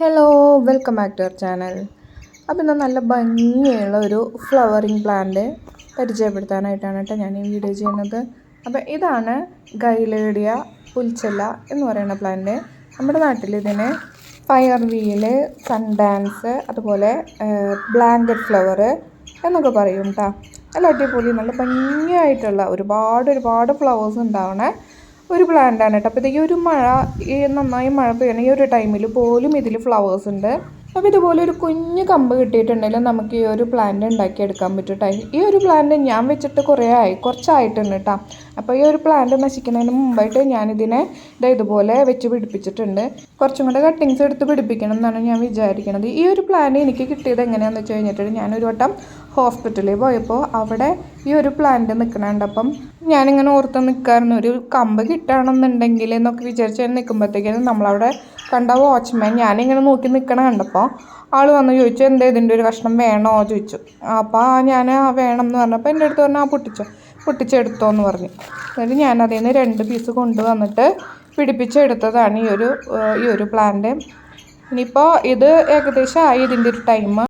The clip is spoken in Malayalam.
Hello welcome back to our channel അപ്പോൾ ഇന്ന് നല്ല ഭംഗിയുള്ള ഒരു ഫ്ലവറിങ് പ്ലാന്റ് പരിചയപ്പെടുത്താനായിട്ടാണ് കേട്ടോ ഞാൻ ഈ വീഡിയോ ചെയ്യുന്നത്. അപ്പോൾ ഇതാണ് ഗൈലേഡിയ പുൽച്ചെല്ല എന്ന് പറയുന്ന പ്ലാന്റ് നമ്മുടെ നാട്ടിൽ ഇതിന് ഫയർ വീൽ സൺ ഡാൻസ് അതുപോലെ ബ്ലാങ്കറ്റ് ഫ്ലവർ എന്നൊക്കെ പറയും കേട്ടോ നല്ല അടിപൊളി നല്ല ഭംഗിയായിട്ടുള്ള ഒരുപാട് ഒരുപാട് ഫ്ലവേഴ്സ് ഉണ്ടാവണ ഒരു പ്ലാന്റ് ആണ് കേട്ടോ. അപ്പോൾ ഈ ഒരു മഴ ഈ നന്നായി മഴ പെയ്യണ ഈ ഒരു ടൈമിൽ പോലും ഇതിൽ ഫ്ലവേഴ്സ് ഉണ്ട്. അപ്പോൾ ഇതുപോലെ ഒരു കുഞ്ഞു കമ്പ് കിട്ടിയിട്ടുണ്ടെങ്കിൽ നമുക്ക് ഈ ഒരു പ്ലാന്റ് ഉണ്ടാക്കിയെടുക്കാൻ പറ്റും കേട്ടോ ഈ ഒരു പ്ലാന്റ് ഞാൻ വെച്ചിട്ട് കുറേ ആയി കുറച്ചായിട്ടുണ്ട് കേട്ടോ അപ്പോൾ ഈ ഒരു പ്ലാന്റ് നശിക്കുന്നതിന് മുമ്പായിട്ട് ഞാനിതിനെ ഇതാ ഇതുപോലെ വെച്ച് പിടിപ്പിച്ചിട്ടുണ്ട്. കുറച്ചും കൂടെ കട്ടിങ്സ് എടുത്ത് പിടിപ്പിക്കണം എന്നാണ് ഞാൻ വിചാരിക്കുന്നത് ഈ ഒരു പ്ലാന്റ് എനിക്ക് കിട്ടിയത് എങ്ങനെയാണെന്ന് വെച്ച് കഴിഞ്ഞിട്ട് ഞാനൊരു വട്ടം ഹോസ്പിറ്റലിൽ പോയപ്പോൾ അവിടെ ഈ ഒരു പ്ലാന്റ് നിൽക്കുന്നുണ്ട് അപ്പം ഞാനിങ്ങനെ ഓർത്ത് നിൽക്കാറുണ്ട് ഒരു കമ്പ് കിട്ടുകയാണെന്നുണ്ടെങ്കിൽ എന്നൊക്കെ വിചാരിച്ച് നിൽക്കുമ്പോഴത്തേക്കും നമ്മളവിടെ കണ്ട വാച്ച്മാൻ ഞാനിങ്ങനെ നോക്കി നിൽക്കണ കണ്ടപ്പോൾ ആൾ വന്ന് ചോദിച്ചു എന്താ ഇതിന്റെ ഒരു കഷ്ണം വേണോ? ചോദിച്ചു. അപ്പോൾ ഞാൻ ആ വേണം എന്ന് പറഞ്ഞപ്പോൾ എന്റെ അടുത്ത് പറഞ്ഞാൽ ആ പൊട്ടിച്ചോ പൊട്ടിച്ചെടുത്തോ എന്ന് പറഞ്ഞു. എന്നിട്ട് ഞാൻ അതിൽ നിന്ന് രണ്ട് പീസ് കൊണ്ടുവന്നിട്ട് പിടിപ്പിച്ചെടുത്തതാണ് ഈ ഒരു ഈ ഒരു പ്ലാന്റ് ഇനിയിപ്പോൾ ഇത് ഏകദേശം ആയി. ഇതിന്റെ ഒരു ടൈം